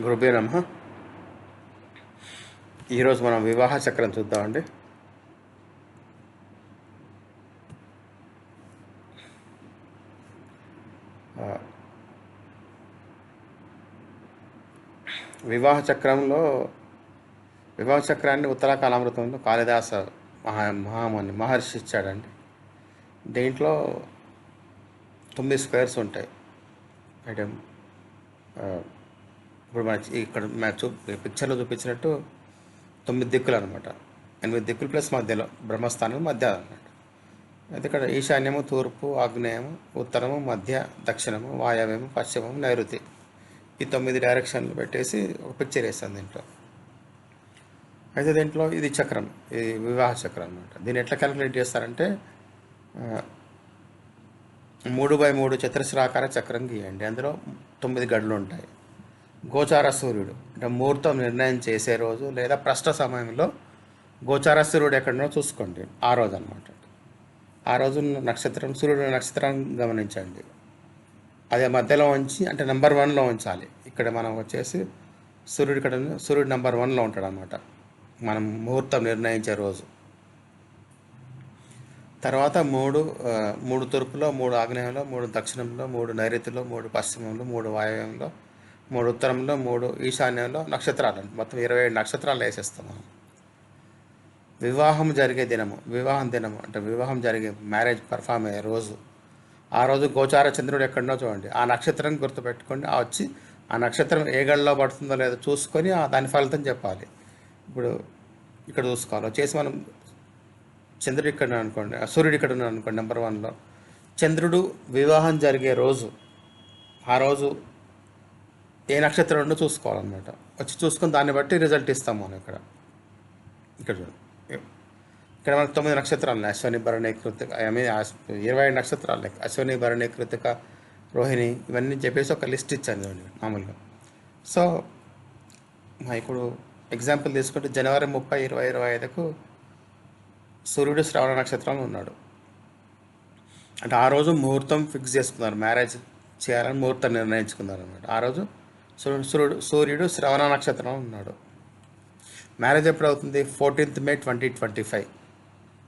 గురుబే నమ ఈరోజు మనం వివాహ చక్రం చూద్దామండి. వివాహ చక్రంలో వివాహ చక్రాన్ని ఉత్తరాకాలామృతంలో కాళిదాస మహా మహాముని మహర్షి ఇచ్చాడండి. దీంట్లో తొమ్మిది స్క్వేర్స్ ఉంటాయి. అంటే ఇప్పుడు మన ఇక్కడ మ్యాచ్ చూ పిక్చర్లో చూపించినట్టు తొమ్మిది దిక్కులు అనమాట. ఎనిమిది దిక్కులు ప్లస్ మధ్యలో బ్రహ్మస్థానం మధ్య అనమాట అయితే ఇక్కడ ఈశాన్యము తూర్పు ఆగ్నేయము ఉత్తరము మధ్య దక్షిణము వాయవ్యము పశ్చిమము నైరుతి. ఈ తొమ్మిది డైరెక్షన్లు పెట్టేసి ఒక పిక్చర్ వేస్తాను దీంట్లో. అయితే దీంట్లో ఇది చక్రం ఇది వివాహ చక్రం అనమాట దీన్ని ఎట్లా క్యాలిక్యులేట్ చేస్తారంటే మూడు బై మూడు చతురస్రాకార చక్రం గీయండి. అందులో తొమ్మిది గడులు ఉంటాయి. గోచార సూర్యుడు అంటే ముహూర్తం నిర్ణయం చేసే రోజు లేదా ప్రశ్న సమయంలో గోచార సూర్యుడు ఎక్కడనో చూసుకోండి. ఆ రోజు అనమాట ఆ రోజు నక్షత్రం సూర్యుడు నక్షత్రం గమనించండి. అదే మధ్యలో ఉంచి అంటే నెంబర్ వన్లో ఉంచాలి. ఇక్కడ మనం వచ్చేసి సూర్యుడు ఇక్కడ సూర్యుడు నెంబర్ వన్లో ఉంటాడు అనమాట మనం ముహూర్తం నిర్ణయించే రోజు. తర్వాత మూడు మూడు తూర్పులో మూడు ఆగ్నేయంలో మూడు దక్షిణంలో మూడు నైరుతిలో మూడు పశ్చిమంలో మూడు వాయువ్యంలో మూడు ఉత్తరంలో మూడు ఈశాన్యంలో నక్షత్రాలు మొత్తం ఇరవై ఏడు నక్షత్రాలు వేసేస్తాం మనం. వివాహం జరిగే దినము వివాహం దినము అంటే వివాహం జరిగే మ్యారేజ్ పర్ఫామ్ అయ్యే రోజు. ఆ రోజు గోచార చంద్రుడు ఎక్కడనో చూడండి. ఆ నక్షత్రం గుర్తుపెట్టుకొని ఆ వచ్చి ఆ నక్షత్రం ఏ గడిలో పడుతుందో లేదో చూసుకొని ఆ దాని ఫలితం చెప్పాలి. ఇప్పుడు ఇక్కడ చూసుకోవాలి. వచ్చేసి మనం చంద్రుడు ఇక్కడ అనుకోండి ఆ సూర్యుడు ఇక్కడ ఉన్నాడు అనుకోండి నెంబర్ వన్లో చంద్రుడు వివాహం జరిగే రోజు ఆ రోజు ఏ నక్షత్రం ఉందో చూసుకోవాలన్నమాట. వచ్చి చూసుకొని దాన్ని బట్టి రిజల్ట్ ఇస్తాం మనం ఇక్కడ. ఇక్కడ చూడండి ఇక్కడ మనకు తొమ్మిది నక్షత్రాలు ఉన్నాయి. అశ్వని భరణి కృతిక ఐ మీన్ ఇరవై ఐదు నక్షత్రాలు లెక్క. అశ్వని భరణి కృతిక రోహిణి ఇవన్నీ చెప్పేసి ఒక లిస్ట్ ఇచ్చాను చూడండి మామూలుగా. సో మా ఇప్పుడు ఎగ్జాంపుల్ తీసుకుంటే జనవరి ముప్పై ఇరవై ఇరవై ఐదుకు సూర్యుడు శ్రవణ నక్షత్రంలో ఉన్నాడు. అంటే ఆ రోజు ముహూర్తం ఫిక్స్ చేసుకున్నారు. మ్యారేజ్ చేయాలని ముహూర్తం నిర్ణయించుకున్నారు అనమాట ఆ రోజు సూర్యుడు సూర్యుడు సూర్యుడు శ్రవణ నక్షత్రంలో ఉన్నాడు. మ్యారేజ్ ఎప్పుడు అవుతుంది? Fourteenth May twenty twenty five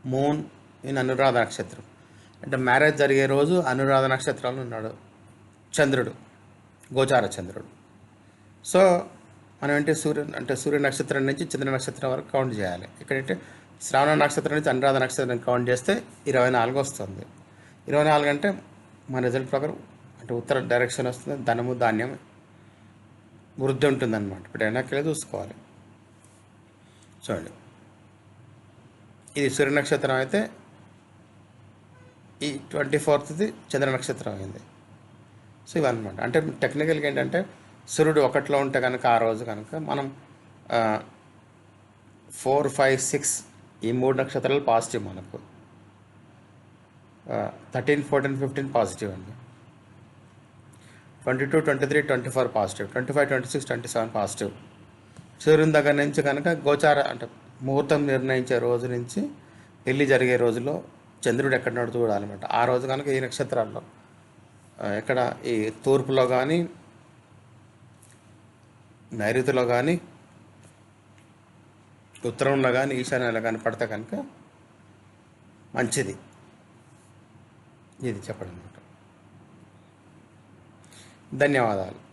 moon in Anuradha నక్షత్రం. అంటే మ్యారేజ్ జరిగే రోజు అనురాధ నక్షత్రంలో ఉన్నాడు చంద్రుడు గోచార చంద్రుడు. సో మనం ఏంటి సూర్య అంటే సూర్య నక్షత్రం నుంచి చంద్ర నక్షత్రం వరకు కౌంట్ చేయాలి. ఇక్కడంటే శ్రావణ నక్షత్రం నుంచి అనురాధ నక్షత్రం కౌంట్ చేస్తే ఇరవై నాలుగు వస్తుంది. ఇరవై నాలుగు అంటే మన రిజల్ట్ ప్రకారం అంటే ఉత్తర డైరెక్షన్ వస్తుంది. ధనము ధాన్యం వృద్ధి ఉంటుందన్నమాట. ఇప్పుడు వెనక్కి చూసుకోవాలి. చూడండి. ఇది సూర్య నక్షత్రం అయితే ఈ ట్వంటీ ఫోర్త్ది చంద్ర నక్షత్రం అయింది. సో ఇవన్నమాట. అంటే టెక్నికల్గా ఏంటంటే సూర్యుడు ఒకటిలో ఉంటే కనుక ఆ రోజు కనుక మనం ఫోర్ ఫైవ్ సిక్స్ ఈ మూడు నక్షత్రాలు పాజిటివ్ మనకు. థర్టీన్ ఫోర్టీన్ ఫిఫ్టీన్ పాజిటివ్ అండి. Twenty two twenty three twenty four positive. Twenty five twenty six twenty seven positive. సూర్యుని దగ్గర నుంచి కనుక గోచార అంటే ముహూర్తం నిర్ణయించే రోజు నుంచి పెళ్ళి జరిగే రోజులో చంద్రుడు ఎక్కడ నడుతూ చూడాలన్నమాట ఆ రోజు కనుక ఈ నక్షత్రాల్లో ఎక్కడ ఈ తూర్పులో కానీ నైరుతిలో కానీ ఉత్తరంలో కానీ ఈశాన్యంలో కానీ పడితే కనుక మంచిది. ఇది చెప్పడం అనమాట ధన్యవాదాలు.